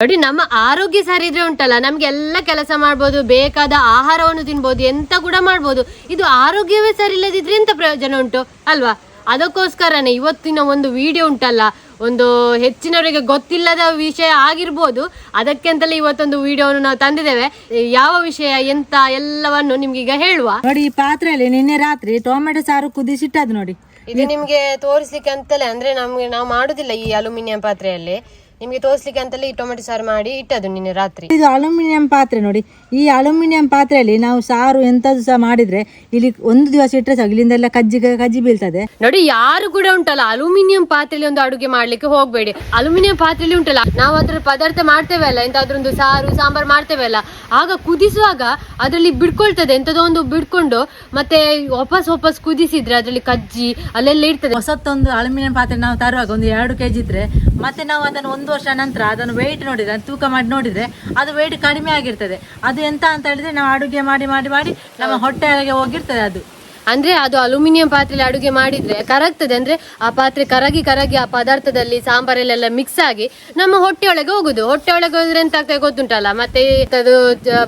ನೋಡಿ ನಮ್ಮ ಆರೋಗ್ಯ ಸರಿ ಇದ್ರೆ ಉಂಟಲ್ಲ ನಮ್ಗೆ ಎಲ್ಲ ಕೆಲಸ ಮಾಡ್ಬೋದು ಬೇಕಾದ ಆಹಾರವನ್ನು ತಿನ್ಬೋದು ಎಂತ ಕೂಡ ಮಾಡ್ಬೋದು. ಇದು ಆರೋಗ್ಯವೇ ಸರಿ ಇಲ್ಲದಿದ್ರೆ ಎಂತ ಪ್ರಯೋಜನ ಉಂಟು ಅಲ್ವಾ? ಅದಕ್ಕೋಸ್ಕರನೇ ಇವತ್ತಿನ ಒಂದು ವಿಡಿಯೋ ಉಂಟಲ್ಲ ಒಂದು ಹೆಚ್ಚಿನವರಿಗೆ ಗೊತ್ತಿಲ್ಲದ ವಿಷಯ ಆಗಿರ್ಬೋದು. ಅದಕ್ಕೆ ಅಂತಲೇ ಇವತ್ತೊಂದು ವಿಡಿಯೋವನ್ನು ನಾವು ತಂದಿದ್ದೇವೆ. ಯಾವ ವಿಷಯ ಎಂತ ಎಲ್ಲವನ್ನು ನಿಮ್ಗೆ ಈಗ ಹೇಳುವ? ನೋಡಿ ಈ ಪಾತ್ರೆಯಲ್ಲಿ ನಿನ್ನೆ ರಾತ್ರಿ ಟೊಮೆಟೊ ಸಾರು ಕುದಿಸಿಟ್ಟದ್ ನೋಡಿ. ಇದು ನಿಮ್ಗೆ ತೋರಿಸ್ಲಿಕ್ಕೆ ಅಂತಲೇ ಅಂದ್ರೆ ನಮ್ಗೆ ನಾವು ಮಾಡುದಿಲ್ಲ ಈ ಅಲ್ಯೂಮಿನಿಯಂ ಪಾತ್ರೆಯಲ್ಲಿ. ನಿಮ್ಗೆ ತೋರಿಸ್ಲಿಕ್ಕೆ ಅಂತಲೇ ಈ ಟೊಮೆಟೊ ಸಾರು ಮಾಡಿ ಇಟ್ಟದ್ದು ನಿನ್ನೆ ರಾತ್ರಿ. ಇದು ಅಲ್ಯೂಮಿನಿಯಂ ಪಾತ್ರೆ ನೋಡಿ. ಈ ಅಲ್ಯೂಮಿನಿಯಂ ಪಾತ್ರೆಯಲ್ಲಿ ನಾವು ಸಾರು ಎಂತದ್ದು ಸಹ ಮಾಡಿದ್ರೆ ಇಲ್ಲಿ ಒಂದು ದಿವಸ ಇಟ್ಟರೆ ಸಾಕು. ಇಲ್ಲಿಂದೆಲ್ಲ ಕಜ್ಜಿ ಕಜ್ಜಿ ಬೀಳ್ತದೆ. ನೋಡಿ ಯಾರು ಕೂಡ ಉಂಟಲ್ಲ ಅಲ್ಯೂಮಿನಿಯಂ ಪಾತ್ರೆಯಲ್ಲಿ ಒಂದು ಅಡುಗೆ ಮಾಡ್ಲಿಕ್ಕೆ ಹೋಗ್ಬೇಡಿ. ಅಲ್ಯೂಮಿನಿಯಂ ಪಾತ್ರೆಯಲ್ಲಿ ಉಂಟಲ್ಲ ನಾವು ಅದ್ರ ಪದಾರ್ಥ ಮಾಡ್ತೇವೆ ಅಲ್ಲ ಎಂತಾದ್ರೊಂದು ಸಾರು ಸಾಂಬಾರ್ ಮಾಡ್ತೇವಲ್ಲ ಆಗ ಕುದಿಸುವಾಗ ಅದರಲ್ಲಿ ಬಿಡ್ಕೊಳ್ತದೆ ಎಂತದೋ ಒಂದು ಬಿಡ್ಕೊಂಡು ಮತ್ತೆ ವಾಪಸ್ ವಾಪಸ್ ಕುದಿಸಿದ್ರೆ ಅದರಲ್ಲಿ ಕಜ್ಜಿ ಅಲ್ಲೆಲ್ಲ ಇರ್ತದೆ. ಹೊಸತ್ತೊಂದು ಅಲ್ಯೂಮಿನಿಯಂ ಪಾತ್ರೆ ನಾವು ತರುವಾಗ ಒಂದು ಎರಡು ಕೆಜಿ ಇದ್ರೆ ಮತ್ತೆ ನಾವು ಅದನ್ನು ಒಂದು ವರ್ಷ ನಂತರ ಅದನ್ನು ವೆಯ್ಟ್ ನೋಡಿದ್ರೆ ತೂಕ ಮಾಡಿ ನೋಡಿದ್ರೆ ಅದು ವೆಯ್ಟ್ ಕಡಿಮೆ ಆಗಿರ್ತದೆ. ಅದು ಎಂತ ಅಂತ ಹೇಳಿದ್ರೆ ನಾವು ಅಡುಗೆ ಮಾಡಿ ಮಾಡಿ ಮಾಡಿ ನಮ್ಮ ಹೊಟ್ಟೆಗೆ ಹೋಗಿರ್ತದೆ ಅದು. ಅಂದ್ರೆ ಅದು ಅಲ್ಯೂಮಿನಿಯಂ ಪಾತ್ರೆಯಲ್ಲಿ ಅಡುಗೆ ಮಾಡಿದ್ರೆ ಕರಗ್ತದೆ. ಅಂದ್ರೆ ಆ ಪಾತ್ರೆ ಕರಗಿ ಕರಗಿ ಆ ಪದಾರ್ಥದಲ್ಲಿ ಸಾಂಬಾರಲ್ಲೆಲ್ಲ ಮಿಕ್ಸ್ ಆಗಿ ನಮ್ಮ ಹೊಟ್ಟೆ ಒಳಗೆ ಹೋಗುದು. ಹೊಟ್ಟೆ ಒಳಗೆ ಹೋದ್ರೆ ಎಂತ ಆಗ್ತದೆ ಗೊತ್ತುಂಟಲ್ಲ? ಮತ್ತೆ ಅದು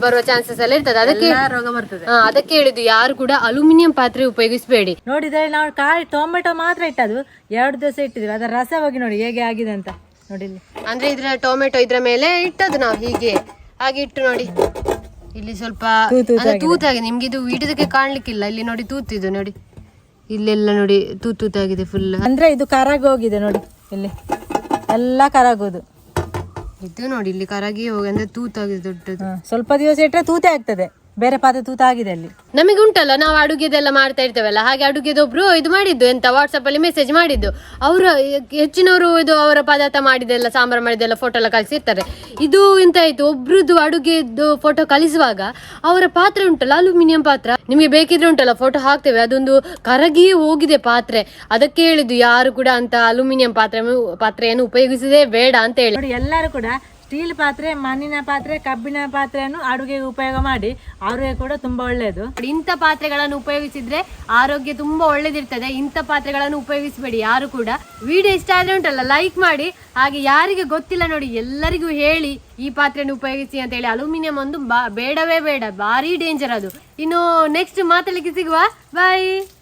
ಬರುವ ಚಾನ್ಸಸ್ ಎಲ್ಲ ಇರ್ತದೆ. ಅದಕ್ಕೆ ರೋಗ ಬರ್ತದೆ. ಹಾ, ಅದಕ್ಕೆ ಹೇಳಿದ್ದು ಯಾರು ಕೂಡ ಅಲ್ಯೂಮಿನಿಯಂ ಪಾತ್ರೆ ಉಪಯೋಗಿಸಬೇಡಿ. ನೋಡಿದ್ರೆ ನಾವು ಕಾಯಿ ಟೊಮೆಟೊ ಮಾತ್ರ ಇಟ್ಟದು ಎರಡು ದಿವಸ ಇಟ್ಟಿದ್ವಿ ಅದರ ರಸ ಹೋಗಿ ನೋಡಿ ಹೇಗೆ ಆಗಿದೆ ಅಂತ. ನೋಡಿ ಇಲ್ಲಿ. ಅಂದ್ರೆ ಇದ್ರ ಟೊಮೆಟೊ ಇದ್ರ ಮೇಲೆ ಇಟ್ಟದ್ದು ನಾವು ಹೀಗೆ. ಹಾಗೆ ಇಟ್ಟು ನೋಡಿ. ಇಲ್ಲಿ ಸ್ವಲ್ಪ ತೂತಾಗಿದೆ. ನಿಮ್ಗೆ ಇದು ವಿಡಿಯೋದಕ್ಕೆ ಕಾಣ್ಲಿಕ್ಕಿಲ್ಲ. ಇಲ್ಲಿ ನೋಡಿ ತೂತಿದ್ದು ನೋಡಿ. ಇಲ್ಲೆಲ್ಲ ನೋಡಿ ತೂತ್ ತೂತಾಗಿದೆ ಫುಲ್ ಅಂದ್ರೆ ಇದು ಕರಾಗಿ ಹೋಗಿದೆ ನೋಡಿ ಇಲ್ಲಿ. ಎಲ್ಲ ಕರಗೋದು. ಇದು ನೋಡಿ ಇಲ್ಲಿ ಕರಾಗಿ ಹೋಗಿ ಅಂದ್ರೆ ತೂತಾಗಿದೆ ದೊಡ್ಡದು. ಸ್ವಲ್ಪ ದಿವಸ ಇಟ್ಟರೆ ತೂತೆ ಆಗ್ತದೆ. ಬೇರೆ ಪಾತ್ರೆ ತೂತ ಆಗಿದೆ ಅಲ್ಲಿ. ನಮಗೆ ಉಂಟಲ್ಲ ನಾವು ಅಡುಗೆದೆಲ್ಲ ಮಾಡ್ತಾ ಇರ್ತೇವಲ್ಲ ಹಾಗೆ ಅಡುಗೆದೊಬ್ರು ಇದು ಮಾಡಿದ್ದು ಎಂತ ವಾಟ್ಸಪ್ ಅಲ್ಲಿ ಮೆಸೇಜ್ ಮಾಡಿದ್ದು. ಅವರ ಹೆಚ್ಚಿನವರು ಇದು ಅವರ ಪದಾರ್ಥ ಮಾಡಿದೆಲ್ಲ ಸಾಂಬಾರು ಮಾಡಿದೆಲ್ಲ ಫೋಟೋ ಎಲ್ಲ ಕಳಿಸಿರ್ತಾರೆ. ಇದು ಎಂತ ಆಯ್ತು ಒಬ್ರದ್ದು ಅಡುಗೆದ್ದು ಫೋಟೋ ಕಳಿಸುವಾಗ ಅವರ ಪಾತ್ರೆ ಉಂಟಲ್ಲ ಅಲ್ಯೂಮಿನಿಯಂ ಪಾತ್ರ. ನಿಮಗೆ ಬೇಕಿದ್ರೆ ಉಂಟಲ್ಲ ಫೋಟೋ ಹಾಕ್ತೇವೆ. ಅದೊಂದು ಕರಗಿಯೇ ಹೋಗಿದೆ ಪಾತ್ರೆ. ಅದಕ್ಕೆ ಹೇಳಿದ್ದು ಯಾರು ಕೂಡ ಅಂತ ಅಲ್ಯೂಮಿನಿಯಂ ಪಾತ್ರೆ ಪಾತ್ರೆಯನ್ನು ಉಪಯೋಗಿಸದೇ ಬೇಡ ಅಂತ ಹೇಳಿ. ಎಲ್ಲರೂ ಕೂಡ ಸ್ಟೀಲ್ ಪಾತ್ರೆ, ಮಣ್ಣಿನ ಪಾತ್ರೆ, ಕಬ್ಬಿಣ ಪಾತ್ರೆಯನ್ನು ಅಡುಗೆಗೆ ಉಪಯೋಗ ಮಾಡಿ. ಆರೋಗ್ಯ ಕೂಡ ತುಂಬಾ ಒಳ್ಳೆಯದು ಇಂಥ ಪಾತ್ರೆಗಳನ್ನು ಉಪಯೋಗಿಸಿದ್ರೆ ಆರೋಗ್ಯ ತುಂಬಾ ಒಳ್ಳೇದಿರ್ತದೆ. ಇಂಥ ಪಾತ್ರೆಗಳನ್ನು ಉಪಯೋಗಿಸಬೇಡಿ ಯಾರು ಕೂಡ. ವಿಡಿಯೋ ಇಷ್ಟ ಆದ್ರೆ ಉಂಟಲ್ಲ ಲೈಕ್ ಮಾಡಿ. ಹಾಗೆ ಯಾರಿಗೆ ಗೊತ್ತಿಲ್ಲ ನೋಡಿ, ಎಲ್ಲರಿಗೂ ಹೇಳಿ ಈ ಪಾತ್ರೆಯನ್ನು ಉಪಯೋಗಿಸಿ ಅಂತ ಹೇಳಿ. ಅಲ್ಯೂಮಿನಿಯಂ ಒಂದು ಬೇಡವೇ ಬೇಡ, ಭಾರಿ ಡೇಂಜರ್ ಅದು. ಇನ್ನು ನೆಕ್ಸ್ಟ್ ಮಾತಾಡ್ಲಿಕ್ಕೆ ಸಿಗುವ? ಬಾಯ್